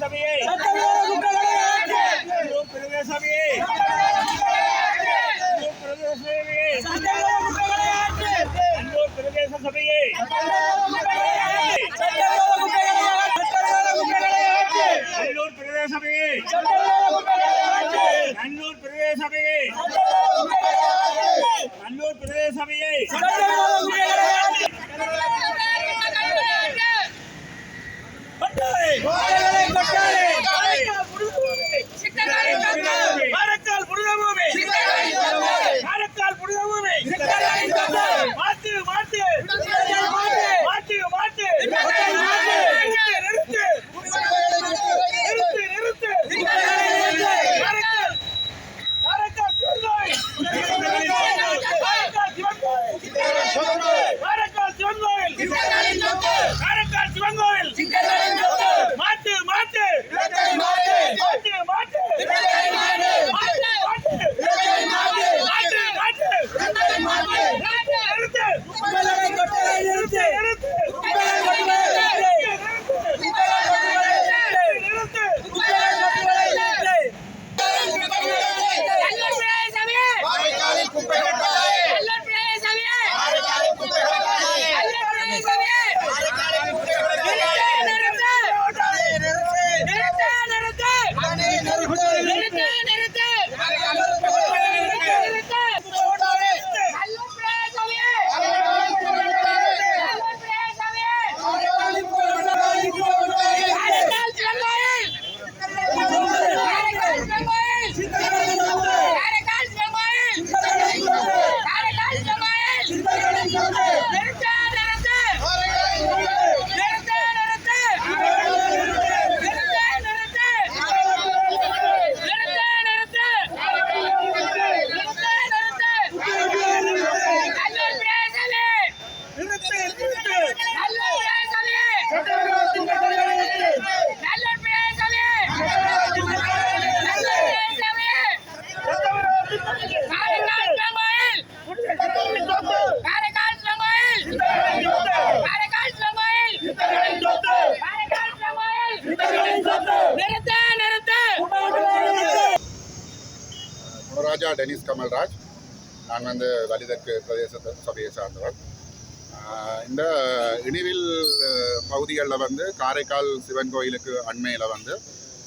சபையை நல்லூர் பிரதேச சபையை நல்லூர் பிரதேச சபையை நல்லூர் பிரதேச சபையை நல்லூர் பிரதேச சபையை நல்லூர் பிரதேச சபையை நல்லூர் குணராஜா டெனிஸ் கமல்ராஜ். நான் வந்து வலிதற்கு பிரதேச சபையை சார்ந்தவர். இந்த இனிவில் பகுதிகளில் வந்து காரைக்கால் சிவன் கோயிலுக்கு அண்மையில் வந்து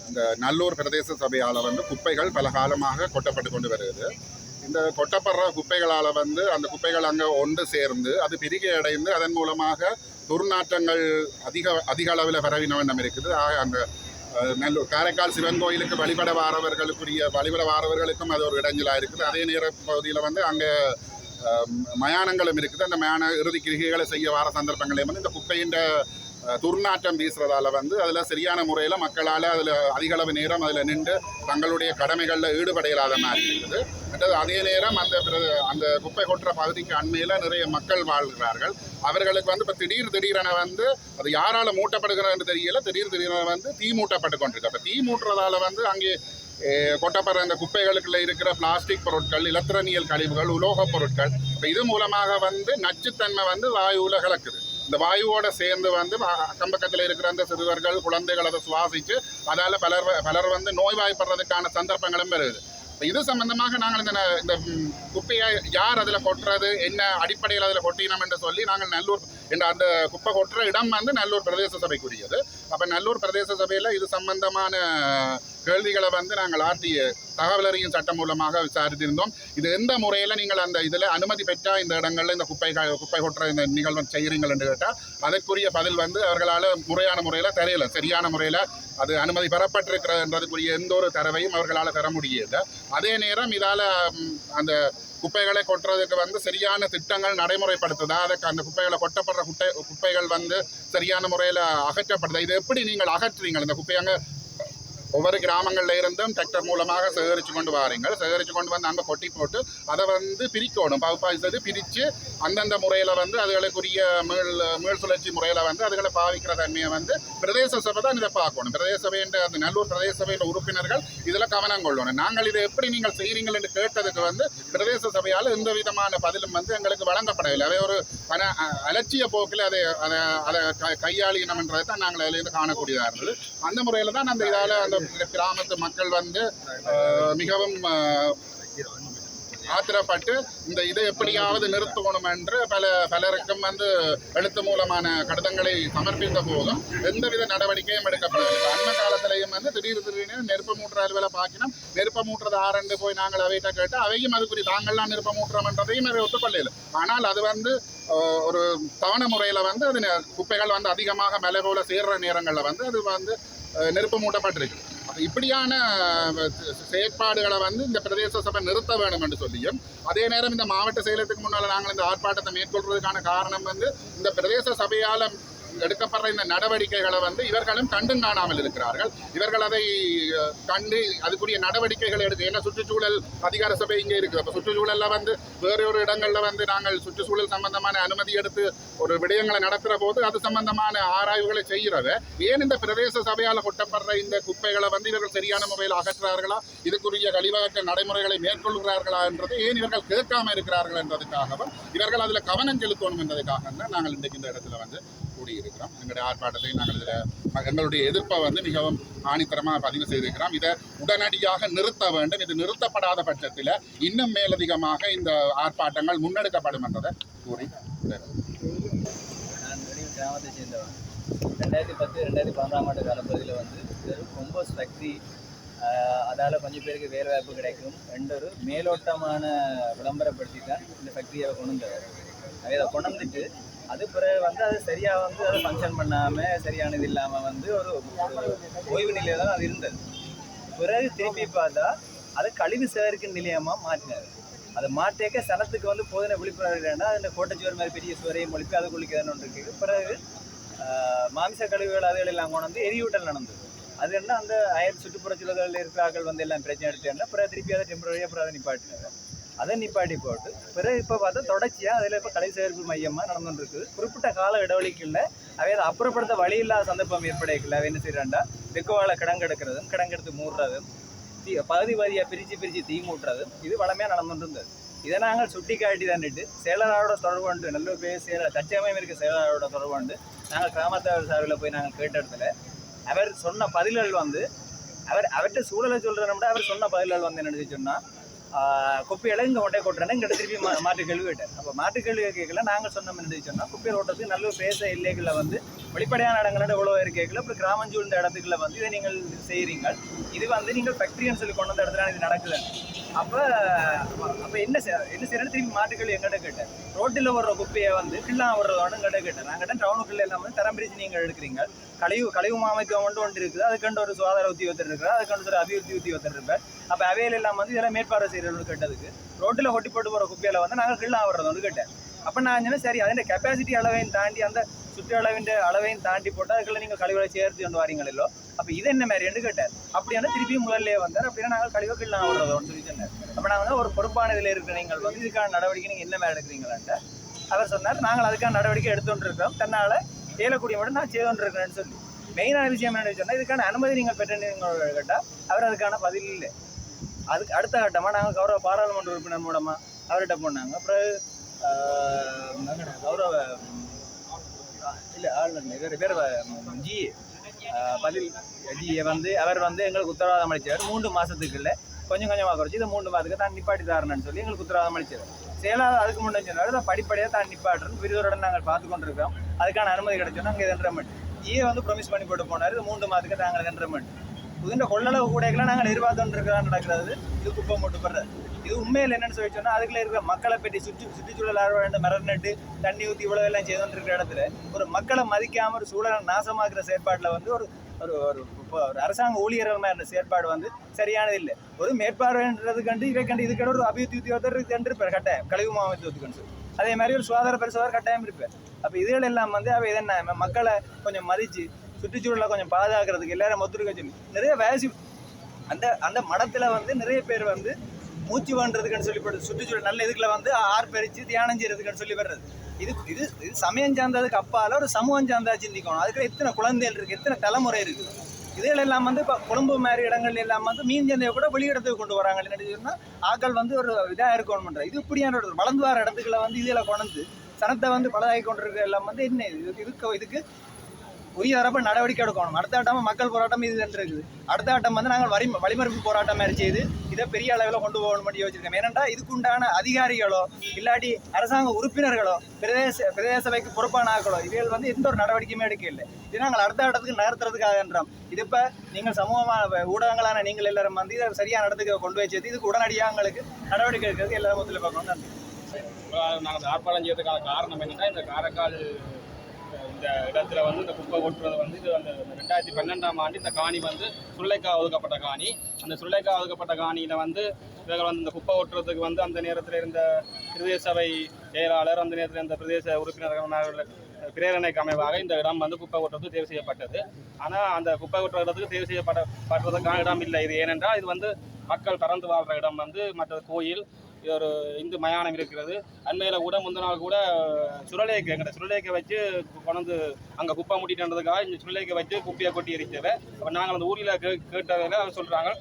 இந்த நல்லூர் பிரதேச சபையால் வந்து குப்பைகள் பல காலமாக கொட்டப்பட்டு கொண்டு வருகிறது. இந்த கொட்டப்படுற குப்பைகளால் வந்து அந்த குப்பைகள் அங்கே ஒன்று சேர்ந்து அது பிரிகை அடைந்து அதன் மூலமாக துர்நாற்றங்கள் அதிக அதிக அளவில் பரவின வண்ணம் இருக்குது. ஆக அந்த நல்லூர் காரைக்கால் சிவன் கோயிலுக்கு வழிபட வாரவர்களுக்குரிய வழிபட வாரவர்களுக்கும் அது ஒரு இடைஞ்சலாக இருக்குது. அதே நேர பகுதியில் வந்து அங்கே மயானங்களும் இருக்குது. அந்த மயான இறுதி கிரிகைகளை செய்ய வார சந்தர்ப்பங்களையும் வந்து இந்த குப்பையின் துர்நாற்றம் வீசுறதால வந்து அதில் சரியான முறையில் மக்களால் அதில் அதிகளவு நேரம் அதில் நின்று தங்களுடைய கடமைகளில் ஈடுபட மாதிரி இருக்குது. மற்றது அதே நேரம் அந்த பிர- அந்த குப்பை கொட்டுற பகுதிக்கு அண்மையில் நிறைய மக்கள் வாழ்கிறார்கள். அவர்களுக்கு வந்து இப்போ திடீர் திடீரென வந்து அது யாரால் மூட்டப்படுகிறன்னு தெரியல. திடீர் திடீரென வந்து தீ மூட்டப்பட்டு கொண்டிருக்கு. அப்போ தீ மூட்டுறதால வந்து அங்கே கொட்டப்படுற அந்த குப்பைகளுக்குள்ள இருக்கிற பிளாஸ்டிக் பொருட்கள் இலத்திரனியல் கழிவுகள் உலோகப் பொருட்கள் இப்போ இது மூலமாக வந்து நச்சுத்தன்மை வந்து வாயுவில் கலக்குது. இந்த வாயுவோட சேர்ந்து வந்து அ- இருக்கிற அந்த சிறுவர்கள் குழந்தைகள் அதை சுவாசித்து அதால் பலர் வ- பலர் வந்து நோய்வாய்ப்படுறதுக்கான சந்தர்ப்பங்களும் வருது இது சம்பந்தமாக நாங்கள் இந்த இந்த குப்பையை யார் அதில் கொட்டுறது என்ன அடிப்படையில் அதில் கொட்டினோம் என்று சொல்லி நாங்கள் நல்லூர் என்ற அந்த குப்பை கொட்டுற இடம் வந்து நல்லூர் பிரதேச சபைக்குரியது. அப்போ நல்லூர் பிரதேச சபையில் இது சம்பந்தமான கேள்விகளை வந்து நாங்கள் ஆர்டிஏ தகவல் அறியும் சட்டம் மூலமாக விசாரித்திருந்தோம். இது எந்த முறையில் நீங்கள் அந்த இதில் அனுமதி பெற்றால் இந்த இடங்களில் இந்த குப்பை குப்பை கொட்டுற இந்த நிகழ்வு செய்கிறீங்கள் என்று கேட்டால் அதற்குரிய பதில் வந்து அவர்களால் முறையான முறையில் தெரியல. சரியான முறையில் அது அனுமதி பெறப்பட்டிருக்கிறதுன்றதுக்குரிய எந்த ஒரு தரவையும் அவர்களால் தர முடியல. அதே நேரம் இதால் அந்த குப்பைகளை கொட்டுறதுக்கு வந்து சரியான திட்டங்கள் நடைமுறைப்படுத்துதா அதுக்கு அந்த குப்பைகளை கொட்டப்படுற குட்டை குப்பைகள் வந்து சரியான முறையில் அகற்றப்படுதா இது எப்படி நீங்கள் அகற்றுறீங்க இந்த குப்பையை அங்கே ஒவ்வொரு கிராமங்களில் இருந்தும் டிராக்டர் மூலமாக சேகரித்து கொண்டு வாருங்கள். சேகரித்து கொண்டு வந்து அங்கே கொட்டி போட்டு அதை வந்து பிரிக்கணும். பகுப்பாய் செய்து பிரித்து அந்தந்த முறையில் வந்து அதுகளுக்குரிய மீள் மீள் சுழற்சி முறையில் வந்து அதுகளை பாவிக்கிற தன்மையை வந்து பிரதேச சபை தான் இதை பார்க்கணும். பிரதேச சபைன்ற அந்த நல்லூர் பிரதேச சபையின் உறுப்பினர்கள் இதில் கவனம் கொள்ளணும். நாங்கள் இதை எப்படி நீங்கள் செய்கிறீங்கள் என்று கேட்டதுக்கு வந்து பிரதேச சபையால் எந்த விதமான பதிலும் வந்து எங்களுக்கு வழங்கப்படவில்லை. அதே ஒரு பண அ- அலட்சிய போக்கில் அதை அதை அதை க- கையாளினம்ன்றதை தான் நாங்கள் அதிலிருந்து காணக்கூடியதாக இருந்தது அந்த முறையில் தான் அந்த இதால் அந்த இந்த கிராமத்து மக்கள் வந்து மிகவும் ஆத்திரப்பட்டு இந்த இதை எப்படியாவது நிறுத்தணும் என்று பல பலருக்கும் வந்து எழுத்து மூலமான கடிதங்களை சமர்ப்பித்த போதும் எந்தவித நடவடிக்கையும் எடுக்கப்படவில்லை. இப்ப அண்மை காலத்திலையும் வந்து திடீர் திடீர்னு நெருப்பு மூட்டுற அலுவலை பார்க்கணும். நெருப்பு மூட்டுறது ஆரண்டு போய் நாங்கள் அவைகிட்ட கேட்டு அவையும் அதுக்குரிய தாங்கள்லாம் நெருப்பு மூட்டுறோம்ன்றதையும் அவை ஒத்துக்கொள்ளல ஆனால் அது வந்து ஒரு தவணை முறையில் வந்து அது குப்பைகள் வந்து அதிகமாக மலை போல சேர்ற நேரங்களில் வந்து அது வந்து நெருப்பு மூட்டப்பட்டிருக்கு. இப்படியான செயற்பாடுகளை வந்து இந்த பிரதேச சபை நிறுத்த வேணும் என்று சொல்லியும் அதே நேரம் இந்த மாவட்ட செயலத்துக்கு முன்னால் நாங்கள் இந்த ஆர்ப்பாட்டத்தை மேற்கொள்வதற்கான காரணம் வந்து இந்த பிரதேச சபையால் எடுக்கப்படுற இந்த நடவடிக்கைகளை வந்து இவர்களும் கண்டும் காணாமல் இருக்கிறார்கள். இவர்கள் அதை கண்டு அதுக்குரிய நடவடிக்கைகள் எடுத்து ஏன்னா சுற்றுச்சூழல் அதிகார சபை இங்கே இருக்குது. அப்போ சுற்றுச்சூழலில் வந்து வேறொரு இடங்களில் வந்து நாங்கள் சுற்றுச்சூழல் சம்பந்தமான அனுமதி எடுத்து ஒரு விடயங்களை நடத்துகிற போது அது சம்பந்தமான ஆராய்வுகளை செய்கிறத ஏன் இந்த பிரதேச சபையால் கொட்டப்படுற இந்த குப்பைகளை வந்து இவர்கள் சரியான முறையில் அகற்றுறார்களா? இதுக்குரிய கழிவகற்ற நடைமுறைகளை மேற்கொள்கிறார்களா என்றது ஏன் இவர்கள் கேட்காம இருக்கிறார்கள் என்பதற்காகவும் இவர்கள் அதில் கவனம் செலுத்தணும் என்பதற்காக தான் நாங்கள் இன்றைக்கு இந்த இடத்துல வந்து செய்திருக்கிறோம். எங்களுடைய ஆர்ப்பாட்டத்தை நாங்கள் இதில் எங்களுடைய எதிர்ப்பை வந்து மிகவும் ஆணித்தரமாக பதிவு செய்திருக்கிறோம். இதை உடனடியாக நிறுத்த வேண்டும். இது நிறுத்தப்படாத பட்சத்தில் இன்னும் மேலதிகமாக இந்த ஆர்ப்பாட்டங்கள் முன்னெடுக்கப்படும் என்றதை கூறி நான் கிராமத்தை சேர்ந்தவன். ரெண்டாயிரத்தி பத்து ரெண்டாயிரத்தி பன்னெண்டாம் ஆண்டு காலப்பகுதியில் வந்து ஒரு கொம்போஸ் ஃபேக்ட்ரி அதால் கொஞ்சம் பேருக்கு வேலை வாய்ப்பு கிடைக்கும். என்ற ஒரு மேலோட்டமான விளம்பரப்படுத்தி தான் இந்த ஃபேக்ட்ரியை கொண்டு வந்தார் அதை கொண்டு வந்துட்டு அது பிறகு வந்து அது சரியாக வந்து அதை ஃபங்க்ஷன் பண்ணாமல் சரியானது இல்லாமல் வந்து ஒரு ஓய்வு நிலையில் தான் அது இருந்தது. பிறகு திருப்பி பார்த்தா அது கழிவு சேகரிக்கும் நிலையமாக மாற்றினார் அதை மாற்றேக்க சனத்துக்கு வந்து போதின விழிப்புணர்வு இல்லைன்னா அதில் கோட்டைச்சுவர் மாதிரி பெரிய சுவரையும் ஒழிப்பு அதுக்குள்ளிக்கு குளிக்கிறதுன்னு ஒன்று இருக்குது. பிறகு மாமிச கழிவுகள் அதுகள் எல்லாம் கொண்டு வந்து எரியூட்டல் நடந்தது. அது என்ன அந்த அயல் சுற்றுப்புற இருக்கிற இருக்கிறார்கள் வந்து எல்லாம் பிரச்சனை எடுத்துட்டா பிறகு திருப்பி அதை டெம்பரரியாக அப்புறம் அதை நிப்பாட்டினாங்க. அதை நிப்பாட்டி போட்டு பிறகு இப்போ பார்த்தா தொடர்ச்சியாக அதில் இப்போ கலை சேர்ப்பு மையமாக நடந்துட்டு குறிப்பிட்ட கால இடைவெளிக்குள்ள அவை அதை அப்புறப்படுத்த வழி இல்லாத சந்தர்ப்பம் ஏற்படைக்கல அவை என்ன செய்யறாண்டா வெக்கவாழ கிடங்கெடுக்கிறதும் கிடங்கெடுத்து மூடுறதும் தீ பகுதி பகுதியாக பிரித்து பிரித்து தீ மூட்டுறதும் இது வளமையாக நடந்துட்டு இருந்தது இதை நாங்கள் சுட்டி காட்டி தந்துட்டு செயலாளரோட தொடர்பு கொண்டு நல்ல பேர் செயல தற்சமயம் இருக்க செயலாளரோட தொடர்பு கொண்டு நாங்கள் கிராமத்தவர் சார்பில் போய் நாங்கள் கேட்ட இடத்துல அவர் சொன்ன பதில்கள் வந்து அவர் அவர்கிட்ட சூழலை சொல்கிறோம்னா அவர் சொன்ன பதில்கள் வந்து என்னென்னு சொன்னால் குப்பையில இங்கே கொண்டே கொட்டுறேன்னா இங்கே திருப்பி மா மாட்டு கேள்வி கேட்டேன் அப்போ மாட்டு கேள்வி கேட்கல நாங்கள் சொன்ன மாதிரி சொன்னால் குப்பையில் ஓட்டத்துக்கு நல்ல பேச இல்லைகளில் வந்து வெளிப்படையான இடங்களோட எவ்வளோ இருக்கேக்கல அப்புறம் கிராமம் சூழ்ந்த இடத்துக்குள்ள வந்து இதை நீங்கள் செய்கிறீங்க இது வந்து நீங்கள் ஃபேக்ட்ரின்னு சொல்லி கொண்டு வந்த இடத்துல இது நடக்குது. அப்போ அப்போ என்ன என்ன செய்யறேன்னு திரும்பி மாட்டுக்கள் எங்கிட்ட கேட்டேன். ரோட்டில் வர்ற குப்பையை வந்து கிள்ளா வர்றதோட எங்கிட்ட கேட்டேன். நான் கேட்டேன் டவுனுக்குள்ள எல்லாம் வந்து தரம் பிரித்து நீங்கள் எடுக்கிறீங்க. கழிவு கழிவு மாமைக்கம் ஒன்று ஒன்று இருக்குது. அதுக்கண்டு ஒரு சுகாதார உத்தியோகத்தர் இருக்கிறார். அதுக்கண்டு ஒரு அபிவிருத்தி உத்தியோகத்தர் இருப்பார். அப்போ அவையில் எல்லாம் வந்து இதெல்லாம் மேற்பார்வை செய்கிறவங்க கேட்டதுக்கு ரோட்டில் ஒட்டி போட்டு போகிற குப்பையில் வந்து நாங்கள் கிள்ளா வர்றது வந்து கேட்டேன். அப்போ நான் சொன்னேன் சரி அதிൻ്റെ கெப்பாசிட்டி அளவையும் தாண்டி அந்த சுற்று அளவின் அளவையும் தாண்டி போட்டால் அதுக்குள்ள நீங்கள் கழிவுகளை சேர்த்து கொண்டு வரீங்களோ? அப்போ இது என்ன மாதிரி? என்று கேட்டார். அப்படின்னா திருப்பி முதல்ல வந்தார். அப்படின்னா நாங்கள் கழிவு நான் வர்றதோன்னு சொல்லி சொன்னார். அப்போ நான் வந்து ஒரு பொறுப்பான இதில் இருக்கிற நீங்கள் வந்து இதுக்கான நடவடிக்கை நீங்கள் என்ன மாதிரி எடுக்கிறீங்களான்ட்டு அவர் சொன்னார். நாங்கள் அதுக்கான நடவடிக்கை எடுத்துகிட்டு இருக்கோம் தன்னால் ஏலக்கூடிய மட்டும் நான் செய்து இருக்கிறேன்னு சொல்லி. மெயினான விஷயம் என்ன சொன்னால் இதுக்கான அனுமதி நீங்கள் பெற்றீங்க கேட்டால் அவர் அதுக்கான பதில் இல்லை. அதுக்கு அடுத்த கட்டமாக நாங்கள் கௌரவ பாராளுமன்ற உறுப்பினர் மூலமாக அவர்கிட்ட போனாங்க. அப்புறம் கௌரவ இல்லை ஆளுநர் வேறு பேர் ஜி பதில் ஜியை வந்து அவர் வந்து எங்களுக்கு உத்தரவாதம் அளிச்சார் மூன்று மாதத்துக்குள்ள கொஞ்சம் கொஞ்சமாக குறைச்சி இதை மூன்று மாதத்துக்கு தான் நிப்பாட்டி தரணும்னு சொல்லி எங்களுக்கு உத்தரவாதம் அளித்தவர் செயலாளர் அதுக்கு முன்னே சொன்னார் அதை படிப்படியாக தான் நிப்பாட்டுறோம் விரிவுடன் நாங்கள் பார்த்து கொண்டிருக்கோம் அதுக்கான அனுமதி கிடைச்சோன்னா அங்கே இதன்ற மட்டும் ஜியை வந்து ப்ரொமிஸ் பண்ணி போட்டு போனார் இது மூன்று மாதத்துக்கு நாங்கள் இதன்ற மட்டும் இதுன்ற கொள்ளளவு கூடைகளை நாங்கள் நிர்வாகம் இருக்கிறதா நடக்கிறது இது குப்பை மூட்டு போடுறது இது உண்மையில் என்னன்னு சொல்லி சொன்னால் அதுக்குள்ள இருக்கிற மக்களை பற்றி சுற்று சுற்றுச்சூழல் ஆர்வம் மரம் நட்டு தண்ணி ஊற்றி இவ்வளோ எல்லாம் செய்துட்டு இருக்கிற இடத்துல ஒரு மக்களை மதிக்காமல் ஒரு சூழலை நாசமாக்குற செயற்பாட்டில் வந்து ஒரு ஒரு ஒரு ஒரு அரசாங்க ஊழியர்கள் மாதிரி செயற்பாடு வந்து சரியானது இல்லை. ஒரு மேற்பார்வைன்றது கண்டு இவை கண்டு இதுக்கட ஒரு அபிவிருத்தி உத்தியோகத்தர் கண்டு இருப்பார் கட்டாயம். கழிவு மாவட்டத்துக்கு சொல்லி. அதே மாதிரி ஒரு சுகாதார பரிசோதர் கட்டாயம் இருப்பார். அப்போ இதுகள் எல்லாம் வந்து அவை இதென்ன மக்களை கொஞ்சம் மதித்து சுற்றுச்சூழலை கொஞ்சம் பாதுகாக்கிறதுக்கு எல்லாரும் ஒத்துழைக்க சொல்லி நிறைய வேசி அந்த அந்த மடத்தில் வந்து நிறைய பேர் வந்து மூச்சு பண்ணுறதுக்குன்னு சொல்லி சுற்றுச்சூழல் நல்ல இதுக்குள்ள வந்து ஆர்ப்பரிச்சு தியானம் செய்கிறதுக்குன்னு சொல்லி வர்றது. இது இது இது சமயம் சார்ந்ததுக்கு அப்பால ஒரு சமூகம் சார்ந்தா சிந்திக்கணும் அதுக்கு எத்தனை குழந்தைகள் இருக்குது எத்தனை தலைமுறை இருக்குது இதில் எல்லாம் வந்து இப்போ கொழும்பு மாதிரி இடங்கள் எல்லாம் வந்து மீன் சந்தையை கூட வெளியிடத்துக்கு கொண்டு வராங்க. சொன்னால் ஆக்கள் வந்து ஒரு இதாக இருக்கணும்ன்ற இது இப்படியான ஒரு வளர்ந்து வர இடத்துக்குள்ள வந்து இதில் கொண்டு சனத்தை வந்து பலதாகி கொண்டிருக்க எல்லாம் வந்து என்ன இது? இதுக்கு இதுக்கு உரிய தரப்பு நடவடிக்கை எடுக்கணும். அடுத்த ஆட்டம் மக்கள் போராட்டம் இது இருக்குது அடுத்த ஆட்டம் வந்து நாங்கள் வரி வழிமறுப்பு போராட்டம் மாதிரி செய்து இதை பெரிய அளவில் கொண்டு போகணும் பண்ணி யோசிச்சிருக்கோம். ஏனென்றால் இதுக்குண்டான அதிகாரிகளோ இல்லாட்டி அரசாங்க உறுப்பினர்களோ பிரதேச பிரதேச சபைக்கு பொறுப்பான ஆக்களோ இவைகள் வந்து எந்த ஒரு நடவடிக்கையுமே எடுக்க இல்லை இது நாங்கள் அடுத்த இடத்துக்கு நகர்த்துறதுக்காகன்றோம் இது இப்போ நீங்கள் சமூகமான ஊடகங்களான நீங்கள் எல்லாரும் வந்து இதை சரியான இடத்துக்கு கொண்டு போய் சேர்த்து இதுக்கு உடனடியாக எங்களுக்கு நடவடிக்கை எடுக்கிறதுக்கு எல்லாரும் ஒத்துழைப்பு பார்க்கணும் நன்றி நாங்கள் ஆர்ப்பாட்டம் செய்யறதுக்கான காரணம் என்னன்னா இந்த காரைக்கால் இந்த இடத்துல வந்து இந்த குப்பை கொட்டுறது வந்து இது அந்த ரெண்டாயிரத்தி பன்னெண்டாம் ஆண்டு இந்த காணி வந்து சுள்ளைக்கா ஒதுக்கப்பட்ட காணி. அந்த சுள்ளைக்கா ஒதுக்கப்பட்ட காணியில் வந்து இவர்கள் வந்து இந்த குப்பை ஒட்டுறதுக்கு வந்து அந்த நேரத்தில் இருந்த பிரதேச சபை செயலாளர் அந்த நேரத்தில் இருந்த பிரதேச உறுப்பினர்கள் பிரேரணைக்கு அமைவாக இந்த இடம் வந்து குப்பை கொட்டுறது தேர்வு செய்யப்பட்டது. ஆனால் அந்த குப்பை கொட்டுற இடத்துக்கு தேர்வு செய்யப்பட்ட பட்டுறதுக்கான இடம் இல்லை. இது ஏனென்றால் இது வந்து மக்கள் பறந்து வாழ்கிற இடம் வந்து மற்ற கோயில் ஒரு இந்து மயானம் இருக்கிறது. அண்மையில் கூட முந்தின நாள் கூட சுரலேக்கு எங்கிட்ட சுரலேக்கை வச்சு கொண்டு அங்கே குப்பை முட்டிட்டுன்றதுக்காக இந்த சுரலேக்கை வச்சு குப்பையை கொட்டி எரித்தவை அப்போ நாங்கள் அந்த ஊரில் கே கேட்டதில் அவர் சொல்கிறாங்க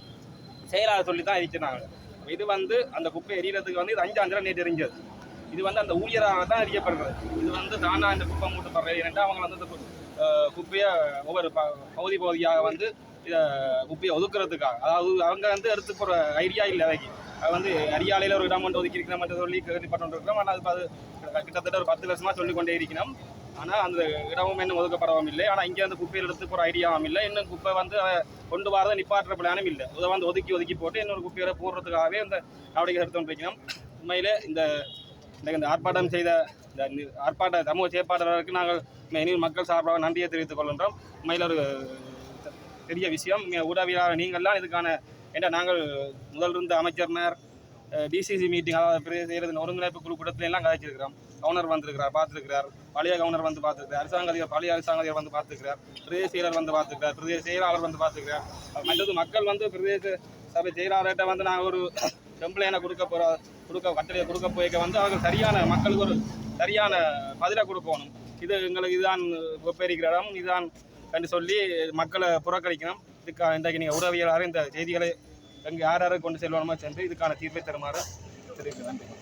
செயலாளர் சொல்லி தான் எரிச்சினாங்க இது வந்து அந்த குப்பை எரியறதுக்கு வந்து இது அஞ்சு அஞ்சரை நேற்று எரிஞ்சது. இது வந்து அந்த ஊழியராக தான் எரியப்படுறது இது வந்து தானாக இந்த குப்பை மூட்டப்படுறது ஏன்னா அவங்க வந்து அந்த கு- குப்பையை ஒவ்வொரு ப பகுதி பகுதியாக வந்து இதை குப்பையை ஒதுக்குறதுக்காக. அதாவது அவங்க வந்து எடுத்து போகிற ஐடியா இல்லை அவைக்கு வந்து அரியாலையில் ஒரு கிராமம் ஒன்று ஒதுக்கி இருக்கிறோம் சொல்லி கேள்விப்பட்டு இருக்கிறோம். ஆனால் அது கிட்டத்தட்ட ஒரு பத்து வருஷமாக சொல்லி கொண்டே இருக்கிறோம். ஆனால் அந்த இடமும் இன்னும் ஒதுக்கப்படவும் இல்லை. ஆனால் இங்கே வந்து குப்பையில் எடுத்துக்கு ஒரு ஐடியாவும் இல்லை. இன்னும் குப்பை வந்து கொண்டு வரதை நிப்பாட்டுற பிளானும் இல்லை. அதை வந்து ஒதுக்கி ஒதுக்கி போட்டு இன்னொரு குப்பையை போடுறதுக்காகவே இந்த நடவடிக்கை எடுத்து கொண்டிருக்கிறோம். உண்மையிலே இந்த இந்த இந்த ஆர்ப்பாட்டம் செய்த இந்த ஆர்ப்பாட்ட சமூக செயற்பாட்டாளருக்கு நாங்கள் இனி மக்கள் சார்பாக நன்றியை தெரிவித்துக் கொள்கின்றோம். உண்மையில் ஒரு பெரிய விஷயம். இங்க ஊடகவியலாளர் நீங்கள்லாம் இதுக்கான ஏன்னா நாங்கள் முதல் இருந்த அமைச்சர்னர் டிசிசி மீட்டிங் அதாவது பிரதேச ஒருங்கிணைப்பு குழு கூட்டத்துல எல்லாம் கதைச்சிருக்கிறோம் கவர்னர் வந்திருக்கிறார் பார்த்துருக்கிறார். பழைய கவர்னர் வந்து பார்த்துருக்கிறார். அரசாங்க அதிகாரி பழைய அரசாங்க அதிகாரி வந்து பார்த்துருக்கிறார். பிரதேச செயலர் வந்து பார்த்துருக்கார் பிரதேச செயலாளர் வந்து பார்த்துருக்கிறார். மற்றது மக்கள் வந்து பிரதேச சபை செயலாளர்கிட்ட வந்து நாங்கள் ஒரு கம்ப்ளைனை கொடுக்க போகிற கொடுக்க கட்டளையை கொடுக்க போய்க்க வந்து அவர்கள் சரியான மக்களுக்கு ஒரு சரியான பதிலை கொடுக்கணும். இது எங்களுக்கு இதுதான் ஒப்பேரிக்கிற இடம் இதுதான் என்று சொல்லி மக்களை புறக்கணிக்கணும். இதுக்கான இன்றைக்கு நீங்கள் உறவியலாக இந்த செய்திகளை எங்கே யார் யாரை கொண்டு செல்வானமோ சென்று இதுக்கான தீர்ப்பை தருமாறு தெரிவிக்கிறேன். நன்றி.